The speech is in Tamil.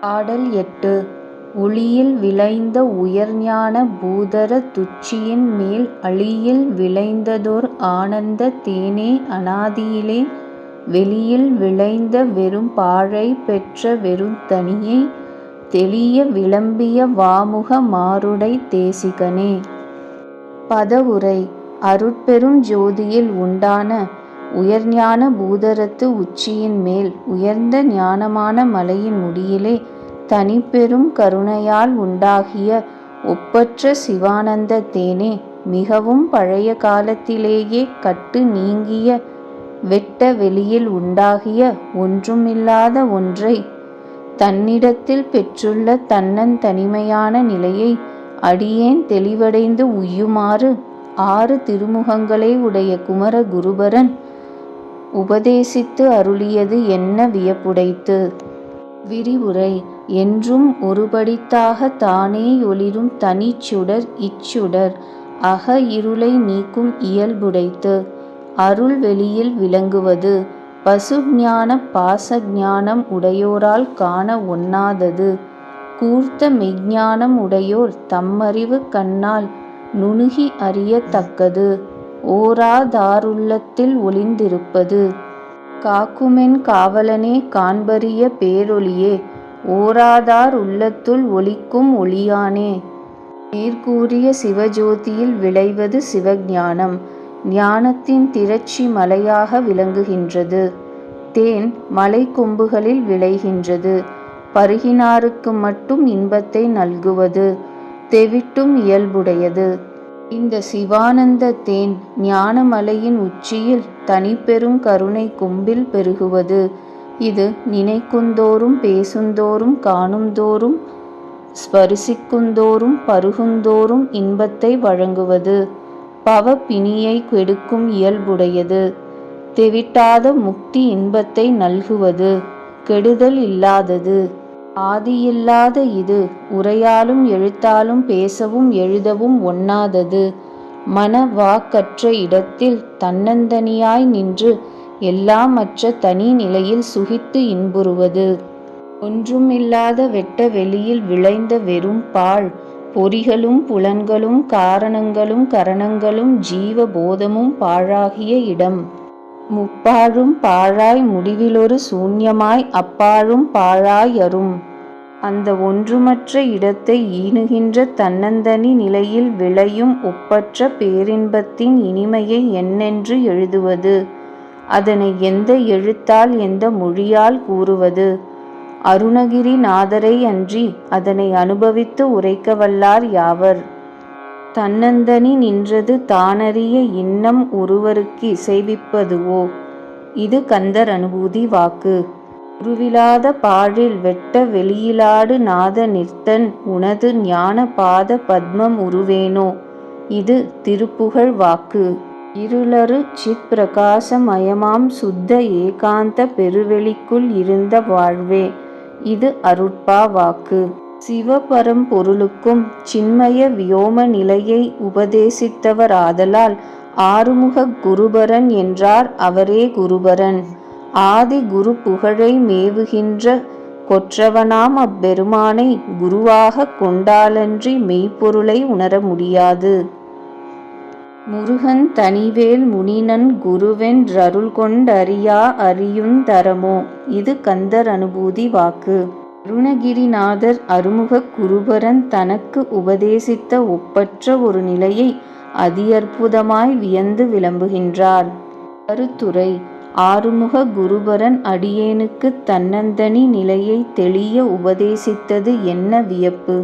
பாடல் எட்டு. ஒளியில் விளைந்த உயர்ஞான பூதர துச்சியின் மேல் அளியில் விளைந்ததோர் ஆனந்த தேனே அனாதியிலே. வெளியில் விளைந்த வெறும் பாழை பெற்ற வெறுந்தனியே தெளிய விளம்பிய வாமுக மாருடை தேசிகனே. பதவுரை. அருட்பெரும் ஜோதியில் உண்டான உயர்ஞான பூதரத்து உச்சியின் மேல் உயர்ந்த ஞானமான மலையின் முடியிலே தனிப்பெரும் கருணையால் உண்டாகிய ஒப்பற்ற சிவானந்த தேனே மிகவும் பழைய காலத்திலேயே கட்டு நீங்கிய வெட்ட வெளியில் உண்டாகிய ஒன்றுமில்லாத ஒன்றை தன்னிடத்தில் பெற்றுள்ள தன்னன் தனிமையான நிலையை அடியேன் தெளிவடைந்து உய்யுமாறு ஆறு திருமுகங்களை உடைய குமர குருபரன் உபதேசித்து அருளியது என்ன வியப்புடைத்து. விரிவுரை என்றும் ஒருபடித்தாக தானேயொளிரும் தனிச்சுடர் இச்சுடர் அக இருளை நீக்கும் இயல்புடைத்து. அருள் வெளியில் விளங்குவது பசுஞான பாசஞானம் உடையோரால் காண ஒண்ணாதது. கூர்த்த மெய்ஞானம் உடையோர் தம்மறிவுக் கண்ணால் நுணுகி அறியத்தக்கது ஓராதாருள்ளத்தில் ஒளிந்திருப்பது. காக்குமென் காவலனே காண்பரிய பேரொளியே ஓராதார் உள்ளத்துள் ஒளிக்கும் ஒளியானே. மேற்கூறிய சிவஜோதியில் விளைவது சிவஞானம் ஞானத்தின் திரட்சி மலையாக விளங்குகின்றது. தேன் மலைக் கொம்புகளில் விளைகின்றது. பருகினாருக்கு மட்டும் இன்பத்தை நல்குவது. தெவிட்டும் இயல்புடையது. இந்த சிவானந்த தேன் ஞானமலையின் உச்சியில் தனிப்பெரும் கருணை கும்பில் பெருகுவது. இது நினைக்குந்தோறும் பேசுந்தோறும் காணுந்தோறும் ஸ்பரிசிக்குந்தோறும் பருகுந்தோறும் இன்பத்தை வழங்குவது. பவ பிணியை கெடுக்கும் இயல்புடையது. தெவிட்டாத முக்தி இன்பத்தை நல்குவது. கெடுதல் இல்லாதது. ஆதியில்லாத இது உரையாலும் எழுத்தாலும் பேசவும் எழுதவும் ஒண்ணாதது. மன வாக்கற்ற இடத்தில் தன்னந்தனியாய் நின்று எல்லாமற்ற தனி நிலையில் சுகித்து இன்புறுவது. ஒன்றுமில்லாத வெட்ட வெளியில் விளைந்த வெறும் பாழ் பொறிகளும் புலன்களும் காரணங்களும் கரணங்களும் ஜீவ போதமும் பாழாகிய இடம். முப்பாழும் பாழாய் முடிவிலொரு சூன்யமாய் அப்பாழும் பாழாயரும். அந்த ஒன்றுமற்ற இடத்தை ஈனுகின்ற தன்னந்தனி நிலையில் விளையும் ஒப்பற்ற பேரின்பத்தின் இனிமையை என்னென்று எழுதுவது? அதனை எந்த எழுத்தால் எந்த மொழியால் கூறுவது? அருணகிரி நாதரை அன்றி அதனை அனுபவித்து உரைக்கவல்லார் யாவர்? தன்னந்தனி நின்றது தானறிய இன்னம் ஒருவருக்கு இசைவிப்பதுவோ? இது கந்தர் அனுபூதி வாக்கு. உருவிலாத பாழில் வெட்ட வெளியிலாடு நாத நிற்தன் உனது ஞான பாத பத்மம் உருவேனோ? இது திருப்புகழ் வாக்கு. இருளறு சித் பிரகாச மயமாம் சுத்த ஏகாந்த பெருவெளிக்குள் இருந்த வாழ்வே. இது அருட்பா வாக்கு. சிவபரம்பொருளுக்கும் சின்மய வியோம நிலையை உபதேசித்தவராதலால் ஆறுமுகக் குருபரன் என்றார் அவரே குருபரன். ஆதி குரு புகழை மேவுகின்ற கொற்றவனாம் அப்பெருமானை குருவாகக் கொண்டாலன்றி மெய்ப்பொருளை உணர முடியாது. முருகன் தனிவேல் முனிநன் குருவென் றருள்கொண் டறியா அறியுந் தரமோ? இது கந்தர் அனுபூதி வாக்கு. அருணகிரிநாதர் அருமுக குருபரன் தனக்கு உபதேசித்த ஒப்பற்ற ஒரு நிலையை அதியற்புதமாய் வியந்து விளம்புகின்றார். கருத்துரை ஆறுமுக குருபரன் அடியேனுக்குத் தன்னந்தனி நிலையை தெளிய உபதேசித்தது என்ன வியப்பு?